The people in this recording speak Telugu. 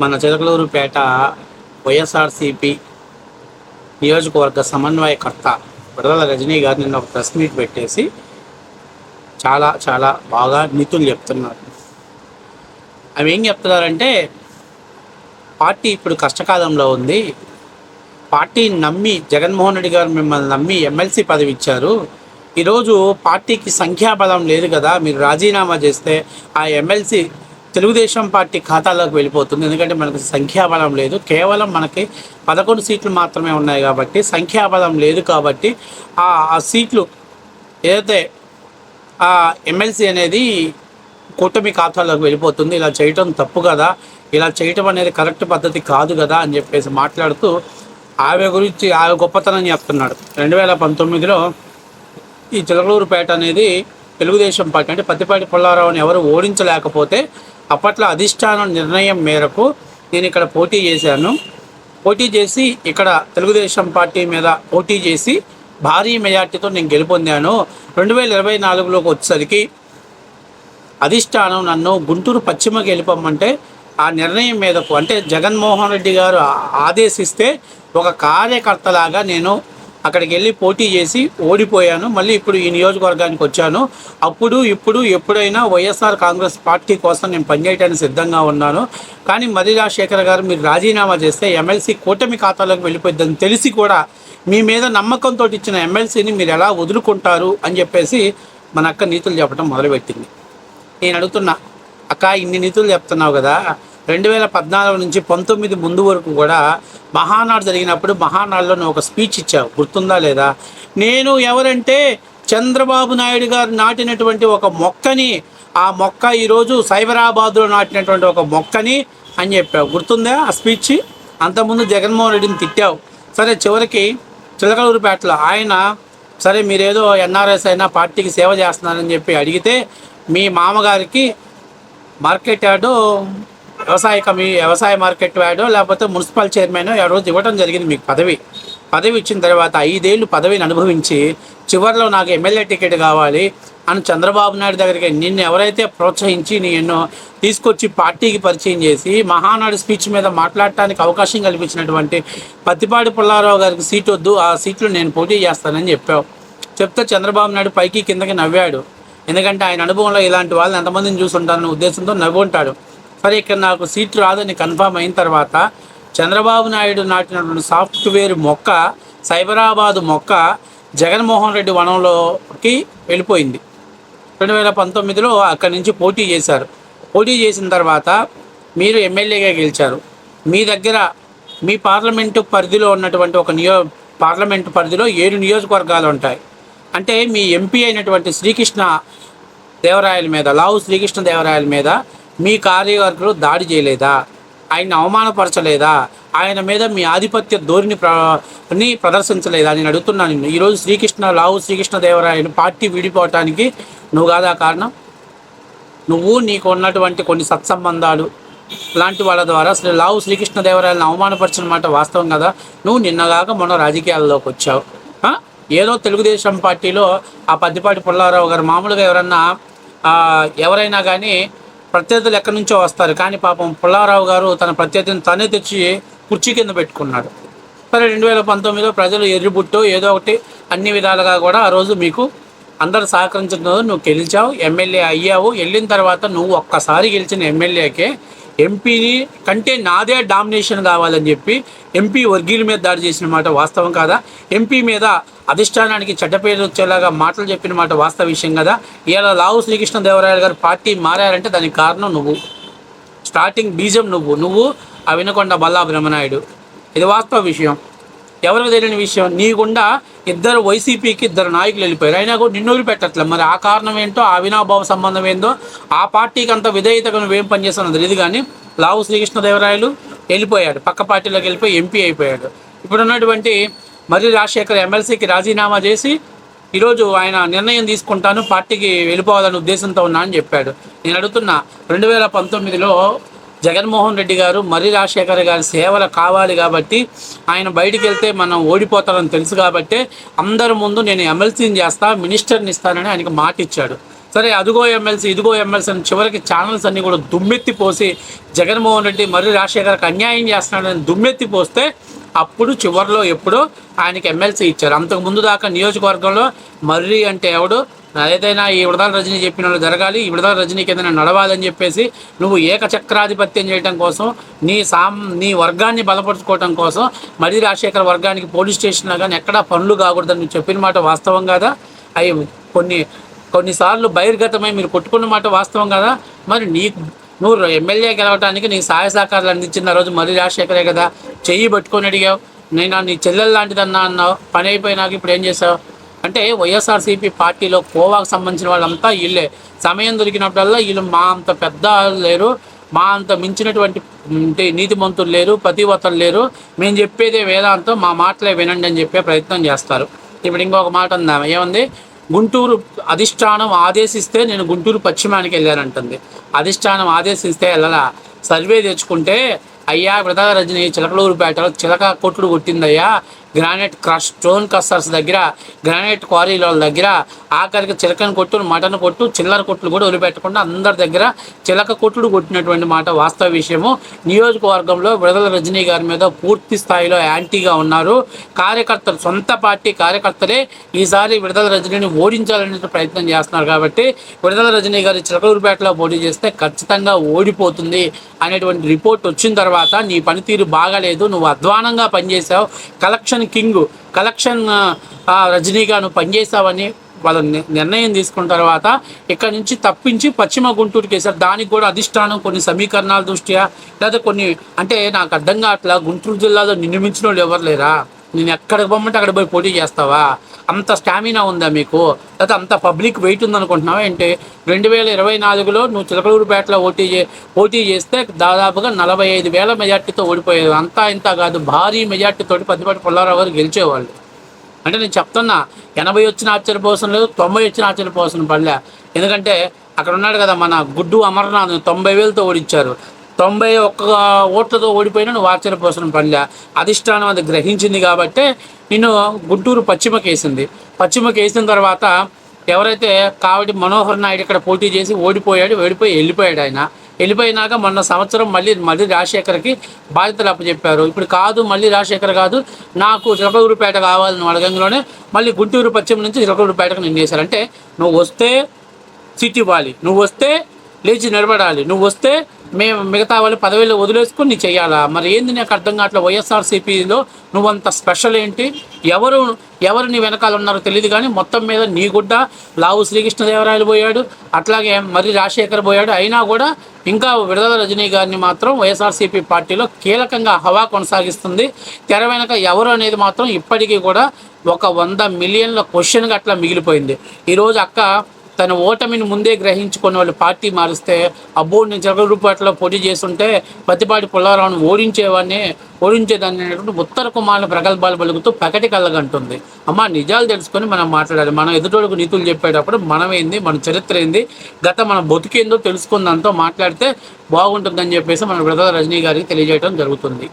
మన చిలకలూరుపేట వైఎస్ఆర్సిపి నియోజకవర్గ సమన్వయకర్త విడదల రజనీ గారు నిన్న ఒక ప్రెస్ మీట్ పెట్టేసి చాలా చాలా బాగా నీతులు చెప్తున్నారు. అవి ఏం చెప్తున్నారంటే పార్టీ ఇప్పుడు కష్టకాలంలో ఉంది. పార్టీని నమ్మి జగన్మోహన్ రెడ్డి గారు మిమ్మల్ని నమ్మి ఎమ్మెల్సీ పదవి ఇచ్చారు. ఈరోజు పార్టీకి సంఖ్యాబలం లేదు కదా. మీరు రాజీనామా చేస్తే ఆ ఎమ్మెల్సీ తెలుగుదేశం పార్టీ ఖాతాలోకి వెళ్ళిపోతుంది. ఎందుకంటే మనకు సంఖ్యాబలం లేదు. కేవలం మనకి పదకొండు సీట్లు మాత్రమే ఉన్నాయి కాబట్టి సంఖ్యాబలం లేదు కాబట్టి ఆ ఆ సీట్లు ఏదైతే ఆ ఎమ్మెల్సీ అనేది కూటమి ఖాతాలోకి వెళ్ళిపోతుంది. ఇలా చేయటం తప్పు కదా. ఇలా చేయటం అనేది కరెక్ట్ పద్ధతి కాదు కదా అని చెప్పేసి మాట్లాడుతూ ఆమె గురించి ఆమె గొప్పతనం చెప్తున్నాడు. రెండు వేల పంతొమ్మిదిలో ఈ చిలకలూరుపేట అనేది తెలుగుదేశం పార్టీ అంటే పత్తిపాటి పుల్లారావుని ఎవరు ఓడించలేకపోతే అప్పట్లో అధిష్టానం నిర్ణయం మేరకు నేను ఇక్కడ పోటీ చేశాను. పోటీ చేసి ఇక్కడ తెలుగుదేశం పార్టీ మీద పోటీ చేసి భారీ మెజార్టీతో నేను గెలుపొందాను. రెండు వేల ఇరవై నాలుగులోకి వచ్చేసరికి అధిష్టానం నన్ను గుంటూరు పశ్చిమ గెలిపమ్మంటే ఆ నిర్ణయం మీదకు అంటే జగన్మోహన్ రెడ్డి గారు ఆదేశిస్తే ఒక కార్యకర్తలాగా నేను అక్కడికి వెళ్ళి పోటీ చేసి ఓడిపోయాను. మళ్ళీ ఇప్పుడు ఈ నియోజకవర్గానికి వచ్చాను. అప్పుడు ఇప్పుడు ఎప్పుడైనా వైఎస్ఆర్ కాంగ్రెస్ పార్టీ కోసం నేను పనిచేయడానికి సిద్ధంగా ఉన్నాను. కానీ మర్రి రాజశేఖర్ గారు మీరు రాజీనామా చేస్తే ఎమ్మెల్సీ కూటమి ఖాతాలోకి వెళ్ళిపోద్దని తెలిసి కూడా మీ మీద నమ్మకంతో ఇచ్చిన ఎమ్మెల్సీని మీరు ఎలా వదులుకుంటారు అని చెప్పేసి మన అక్క నీతులు చెప్పడం మొదలుపెట్టింది. నేను అడుగుతున్నా అక్క ఇన్ని నీతులు చెప్తున్నావు కదా రెండు వేల పద్నాలుగు నుంచి పంతొమ్మిది ముందు వరకు కూడా మహానాడు జరిగినప్పుడు మహానాడులో నువ్వు ఒక స్పీచ్ ఇచ్చావు. గుర్తుందా లేదా? నేను ఎవరంటే చంద్రబాబు నాయుడు గారు నాటినటువంటి ఒక మొక్కని ఆ మొక్క ఈరోజు సైబరాబాద్లో నాటినటువంటి ఒక మొక్కని అని చెప్పావు. గుర్తుందా ఆ స్పీచ్? అంతకుముందు జగన్మోహన్ రెడ్డిని తిట్టావు. సరే చివరికి చిలకలూరుపేటలో ఆయన సరే మీరేదో ఎన్ఆర్ఎస్ అయినా పార్టీకి సేవ చేస్తున్నారని చెప్పి అడిగితే మీ మామగారికి మార్కెట్ యార్డు వ్యవసాయ కమి వ్యవసాయ మార్కెట్ వాడో లేకపోతే మున్సిపల్ చైర్మన్ ఆ రోజు ఇవ్వడం జరిగింది మీకు పదవి. పదవి ఇచ్చిన తర్వాత ఐదేళ్ళు పదవిని అనుభవించి చివరిలో నాకు ఎమ్మెల్యే టికెట్ కావాలి అని చంద్రబాబు నాయుడు దగ్గరికి నిన్ను ఎవరైతే ప్రోత్సహించి నేను తీసుకొచ్చి పార్టీకి పరిచయం చేసి మహానాడు స్పీచ్ మీద మాట్లాడటానికి అవకాశం కల్పించినటువంటి పత్తిపాటి పుల్లారావు గారికి సీట్ వద్దు ఆ సీట్లు నేను పోటీ చేస్తానని చెప్పావు. చెప్తే చంద్రబాబు నాయుడు పైకి కిందకి నవ్వాడు. ఎందుకంటే ఆయన అనుభవంలో ఇలాంటి వాళ్ళని ఎంతమందిని చూసుంటారనే ఉద్దేశంతో నవ్వు మరి సరే ఇక్కడ నాకు సీట్ రాదని కన్ఫామ్ అయిన తర్వాత చంద్రబాబు నాయుడు నాటినటువంటి సాఫ్ట్వేర్ మొక్క సైబరాబాద్ మొక్క జగన్మోహన్ రెడ్డి వనంలోకి వెళ్ళిపోయింది. రెండు వేల పంతొమ్మిదిలో అక్కడి నుంచి పోటీ చేశారు. పోటీ చేసిన తర్వాత మీరు ఎమ్మెల్యేగా గెలిచారు. మీ దగ్గర మీ పార్లమెంటు పరిధిలో ఉన్నటువంటి ఒక నియో పార్లమెంటు పరిధిలో ఏడు నియోజకవర్గాలు ఉంటాయి. అంటే మీ ఎంపీ అయినటువంటి శ్రీకృష్ణ దేవరాయల మీద లావు శ్రీకృష్ణ దేవరాయల మీద మీ కార్యవర్గులు దాడి చేయలేదా? ఆయన అవమానపరచలేదా? ఆయన మీద మీ ఆధిపత్య ధోరణి ప్ర ని ప్రదర్శించలేదా? నేను అడుగుతున్నాను నిన్ను. ఈరోజు శ్రీకృష్ణ లావు శ్రీకృష్ణదేవరాయను పార్టీ విడిపోవటానికి నువ్వు కాదా కారణం? నువ్వు నీకు ఉన్నటువంటి కొన్ని సత్సంబంధాలు లాంటి వాళ్ళ ద్వారా శ్రీ లావు శ్రీకృష్ణదేవరాయలను అవమానపరిచిన మాట వాస్తవం కదా? నువ్వు నిన్నగాక మొన్న రాజకీయాల్లోకి వచ్చావు. ఏదో తెలుగుదేశం పార్టీలో ఆ పద్దిపాటి పుల్లారావు గారు మామూలుగా ఎవరన్నా ఎవరైనా కానీ ప్రత్యర్థులు ఎక్కడి నుంచో వస్తారు. కానీ పాపం పుల్లారావు గారు తన ప్రత్యర్థిని తనే తెచ్చి కుర్చీ కింద పెట్టుకున్నాడు. సరే రెండు వేల పంతొమ్మిదిలో ప్రజలు ఎర్రిబుట్టు ఏదో ఒకటి అన్ని విధాలుగా కూడా ఆ రోజు మీకు అందరు సహకరించడం నువ్వు గెలిచావు ఎమ్మెల్యే అయ్యావు. వెళ్ళిన తర్వాత నువ్వు ఒక్కసారి గెలిచిన ఎమ్మెల్యేకే ఎంపీని కంటే నాదే డామినేషన్ కావాలని చెప్పి ఎంపీ వర్గీయుల మీద దాడి చేసిన మాట వాస్తవం కాదా? ఎంపీ మీద అధిష్టానానికి చెడ్డ పేరు వచ్చేలాగా మాటలు చెప్పిన మాట వాస్తవ విషయం కదా. ఇవాళ లావు శ్రీకృష్ణదేవరాయలు గారు పార్టీ మారారంటే దానికి కారణం నువ్వు. స్టార్టింగ్ బీజం నువ్వు. నువ్వు ఆ వినకొండ బల్లా బ్రహ్మనాయుడు ఇది వాస్తవ విషయం. ఎవరికి తెలియని విషయం? నీకుండా ఇద్దరు వైసీపీకి ఇద్దరు నాయకులు వెళ్ళిపోయారు. అయినా కూడా నిన్ను వదిలిపెట్టట్లే మరి ఆ కారణం ఏంటో ఆ అవినాభావ సంబంధం ఏందో ఆ పార్టీకి అంత విధేయతగా నువ్వేం పనిచేస్తానో తెలియదు కానీ లావు శ్రీకృష్ణదేవరాయలు వెళ్ళిపోయాడు పక్క పార్టీలోకి వెళ్ళిపోయి ఎంపీ అయిపోయాడు. ఇప్పుడు ఉన్నటువంటి మర్రి రాజశేఖర్ ఎమ్మెల్సీకి రాజీనామా చేసి ఈరోజు ఆయన నిర్ణయం తీసుకుంటాను పార్టీకి వెళ్ళిపోవాలనే ఉద్దేశంతో ఉన్నా అని చెప్పాడు. నేను అడుగుతున్నా రెండు వేల పంతొమ్మిదిలో జగన్మోహన్ రెడ్డి గారు మర్రి రాజశేఖర్ గారి సేవలు కావాలి కాబట్టి ఆయన బయటికి వెళ్తే మనం ఓడిపోతారని తెలుసు కాబట్టి అందరి ముందు నేను ఎమ్మెల్సీని చేస్తా మినిస్టర్ని ఇస్తానని ఆయనకు మాట ఇచ్చాడు. సరే అదిగో ఎమ్మెల్సీ ఇదిగో ఎమ్మెల్సీ అని చివరికి ఛానల్స్ అన్నీ కూడా దుమ్మెత్తి పోసి జగన్మోహన్ రెడ్డి మర్రి రాజశేఖర్కి అన్యాయం చేస్తున్నాడని దుమ్మెత్తి పోస్తే అప్పుడు చివరిలో ఎప్పుడో ఆయనకి ఎమ్మెల్సీ ఇచ్చారు. అంతకు ముందు దాకా నియోజకవర్గంలో మర్రి అంటే ఎవడు? ఏదైనా ఈ విడదల రజనీ చెప్పిన వాళ్ళు జరగాలి ఈ విడదల రజనీకి ఏదైనా నడవాలని చెప్పేసి నువ్వు ఏకచక్రాధిపత్యం చేయడం కోసం నీ సాం నీ వర్గాన్ని బలపరుచుకోవడం కోసం మర్రి రాజశేఖర వర్గానికి పోలీస్ స్టేషన్లో కానీ ఎక్కడా పనులు కాకూడదని నువ్వు చెప్పిన మాట వాస్తవం కాదా? అవి కొన్ని కొన్నిసార్లు బహిర్గతమై మీరు కొట్టుకున్న మాట వాస్తవం కదా? మరి నీకు నువ్వు ఎమ్మెల్యే గెలవడానికి నీకు సహాయ సహకారాలు అందించిన రోజు మర్రి రాజశేఖరే కదా. చెయ్యి పట్టుకొని అడిగావు. నేను నీ చెల్లెలు లాంటిదన్నా అన్నావు. పని అయిపోయినాక ఇప్పుడు ఏం చేసావు? అంటే వైఎస్ఆర్సీపీ పార్టీలో కోవాకు సంబంధించిన వాళ్ళంతా వీళ్ళే సమయం దొరికినప్పుడల్లా వీళ్ళు మా అంత పెద్ద వాళ్ళు లేరు. మా అంత మించినటువంటి నీతిమంతులు లేరు పతివతలు లేరు. మేము చెప్పేదే వేదాంతం మా మాటలే వినండి అని చెప్పే ప్రయత్నం చేస్తారు. ఇప్పుడు ఇంకొక మాట ఉందా ఏముంది? గుంటూరు అధిష్టానం ఆదేశిస్తే నేను గుంటూరు పశ్చిమానికి వెళ్ళానంటుంది. అధిష్టానం ఆదేశిస్తే వెళ్ళలా సర్వే తెచ్చుకుంటే అయ్యా వృధా రజని చిలకలూరుపేటలో చిలక కొట్లు కొట్టిందయ్యా గ్రానైట్ క్రష్ స్టోన్ కస్టర్స్ దగ్గర గ్రానైట్ క్వారీల దగ్గర ఆఖరికి చిలకని కొట్టు మటన్ కొట్టు చిల్లర కొట్లు కూడా వదిలిపెట్టకుండా అందరి దగ్గర చిలక కొట్లు కొట్టినటువంటి మాట వాస్తవ విషయము. నియోజకవర్గంలో విడుదల రజనీ గారి మీద పూర్తి స్థాయిలో యాంటీగా ఉన్నారు. కార్యకర్తలు సొంత పార్టీ కార్యకర్తలే ఈసారి విడుదల రజనీని ఓడించాలనే ప్రయత్నం చేస్తున్నారు కాబట్టి విడుదల రజనీ గారి చిలకలూరుపేటలో పోటీ చేస్తే ఖచ్చితంగా ఓడిపోతుంది అనేటువంటి రిపోర్ట్ వచ్చిన తర్వాత నీ పనితీరు బాగాలేదు నువ్వు అధ్వానంగా పనిచేసావు కలెక్షన్ కింగ్ కలెక్షన్ రజనీగాను రజనీగా పనిచేసావని వాళ్ళ ని- నిర్ణయం తీసుకున్న తర్వాత ఇక్కడ నుంచి తప్పించి పశ్చిమ గుంటూరుకి వేశారు. దానికి కూడా అధిష్టానం కొన్ని సమీకరణాల దృష్ట్యా లేదా కొన్ని అంటే నాకు అర్థం కావట్లా గుంటూరు జిల్లాలో నిర్మించిన వాళ్ళు ఎవరు లేరా? నేను ఎక్కడికి పొమ్మంటే అక్కడ పోయి పోటీ చేస్తావా? అంత స్టామినా ఉందా మీకు? లేదా అంత పబ్లిక్ వెయిట్ ఉందనుకుంటున్నావా? ఏంటి? రెండు వేల ఇరవై నాలుగులో నువ్వు చిలకలూరుపేటలో ఓటీ చే పోటీ చేస్తే దాదాపుగా నలభై ఐదు వేల మెజార్టీతో ఓడిపోయేది. అంతా ఇంత కాదు. భారీ మెజార్టీతో పద్దిపాటి పుల్లారావు గారు గెలిచేవాళ్ళు. అంటే నేను చెప్తున్నా ఎనభై వచ్చిన ఆశ్చర్యపోసం లేదు తొంభై వచ్చిన ఆశ్చర్యపోసం పడలే. ఎందుకంటే అక్కడ ఉన్నాడు కదా మన గుడ్డు అమర్నాథ్ తొంభై వేలతో ఓడించారు. తొంభై ఒక్క ఓట్లతో ఓడిపోయినా నువ్వు ఆశ్చర్యపోసం పనిలే అధిష్టానం అది గ్రహించింది కాబట్టి నిన్ను గుంటూరు పశ్చిమకి వేసింది పశ్చిమకి వేసిన తర్వాత ఎవరైతే కావటి మనోహర్ నాయుడు ఇక్కడ పోటీ చేసి ఓడిపోయాడు ఓడిపోయి వెళ్ళిపోయాడు ఆయన. వెళ్ళిపోయినాక మొన్న సంవత్సరం మళ్ళీ మళ్ళీ రాజశేఖర్కి బాధ్యతలు అప్పచెప్పారు. ఇప్పుడు కాదు మళ్ళీ రాజశేఖర్ కాదు నాకు చిలకూరుపేట కావాలని అడగంలోనే మళ్ళీ గుంటూరు పశ్చిమ నుంచి చిలకూరుపేటకు నేను చేశారు. అంటే నువ్వు వస్తే సిట్ ఇవ్వాలి నువ్వు వస్తే లేచి నిలబడాలి నువ్వు వస్తే మేము మిగతా వాళ్ళు పదవిలో వదిలేసుకుని నీ చెయ్యాలా మరి ఏంది నాకు అర్థం కావట్లే? వైఎస్ఆర్సీపీలో నువ్వంత స్పెషల్ ఏంటి? ఎవరు ఎవరు నీ వెనకాల ఉన్నారో తెలియదు కానీ మొత్తం మీద నీ గుడ్డ లావు శ్రీకృష్ణదేవరాయలు పోయాడు. అట్లాగే మరి రాజశేఖర్ పోయాడు. అయినా కూడా ఇంకా విడుదల రజనీ గారిని మాత్రం వైఎస్ఆర్సీపీ పార్టీలో కీలకంగా హవా కొనసాగిస్తుంది. తెర వెనక ఎవరు అనేది మాత్రం ఇప్పటికీ కూడా ఒక వంద మిలియన్ల క్వశ్చన్గా అట్లా మిగిలిపోయింది. ఈరోజు అక్క తన ఓటమిని ముందే గ్రహించుకున్న వాళ్ళు పార్టీ మారిస్తే అబ్బో నేను పోటీ చేస్తుంటే పత్తిపాటి పుల్లారావును ఓడించేవాడిని ఓడించేదాన్ని అనేటువంటి ఉత్తర కుమారుని ప్రగల్భాలు పలుకుతూ పకటి కళ్ళగంటుంది అమ్మ నిజాలు తెలుసుకొని మనం మాట్లాడాలి. మనం ఎదుటోళ్ళకు నీతులు చెప్పేటప్పుడు మనం ఏంది మన చరిత్ర ఏంది గత మన బతుకేందో తెలుసుకుందంతో మాట్లాడితే బాగుంటుందని చెప్పేసి మన బ్రదర్ రజనీ గారికి తెలియజేయడం జరుగుతుంది.